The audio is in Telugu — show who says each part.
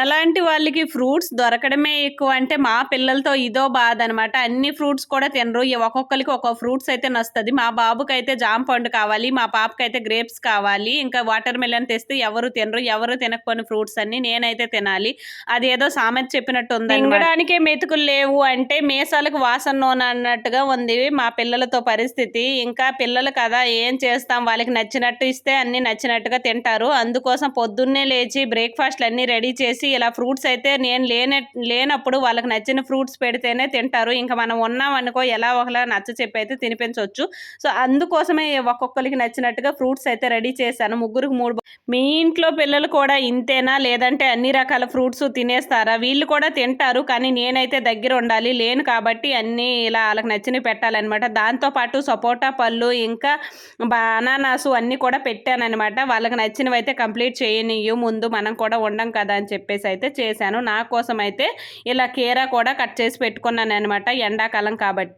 Speaker 1: అలాంటి వాళ్ళకి ఫ్రూట్స్ దొరకడమే ఎక్కువ. అంటే మా పిల్లలతో ఇదో బాధ అనమాట అన్ని ఫ్రూట్స్ కూడా తినరు. ఒక్కొక్కరికి ఒక్కొక్క ఫ్రూట్స్ అయితే నస్తుంది. మా బాబుకి అయితే జామ పండు కావాలి మా పాపకి అయితే గ్రేప్స్ కావాలి ఇంకా వాటర్ మెలన్ తెస్తే ఎవరు తినరు ఎవరు తినకపోయిన ఫ్రూట్స్ అన్ని నేనైతే తినాలి. అది ఏదో సామెత చెప్పినట్టు ఉంది తినడానికే మెతుకులు లేవు అంటే మీసాలకు వాసన నూనె అన్నట్టుగా ఉంది మా పిల్లలతో పరిస్థితి. ఇంకా పిల్లలు కదా ఏం చేస్తాం? వాళ్ళకి నచ్చినట్టు ఇస్తే అన్ని నచ్చినట్టుగా తింటారు. అందుకోసం పొద్దున్నే లేచి బ్రేక్ఫాస్ట్లు అన్ని రెడీ చేసి ఇలా ఫ్రూట్స్ అయితే నేను లేనే లేనప్పుడు వాళ్ళకి నచ్చిన ఫ్రూట్స్ పెడితేనే తింటారు. ఇంకా మనం ఉన్నామనుకో ఎలా ఒకలా నచ్చ చెప్పి అయితే తినిపించవచ్చు సో అందుకోసమే ఒక్కొక్కరికి నచ్చినట్టుగా ఫ్రూట్స్ అయితే రెడీ చేశాను. ముగ్గురికి మూడు మీ ఇంట్లో పిల్లలు కూడా ఇంతేనా? లేదంటే అన్ని రకాల ఫ్రూట్స్ తినేస్తారా? వీళ్ళు కూడా తింటారు కానీ నేనైతే దగ్గర ఉండాలి లేను కాబట్టి అన్నీ ఇలా వాళ్ళకి నచ్చినవి పెట్టాలన్నమాట. దాంతోపాటు సపోటా పళ్ళు ఇంకా బనానాసు అన్నీ కూడా పెట్టానమాట వాళ్ళకి నచ్చినవి అయితే కంప్లీట్ చేయనియు ముందు మనం కూడా ఉండం కదా అని చెప్పేసి అయితే చేశాను. నా కోసం అయితే ఇలా కీరా కూడా కట్ చేసి పెట్టుకున్నాను అనమాట ఎండాకాలం కాబట్టి.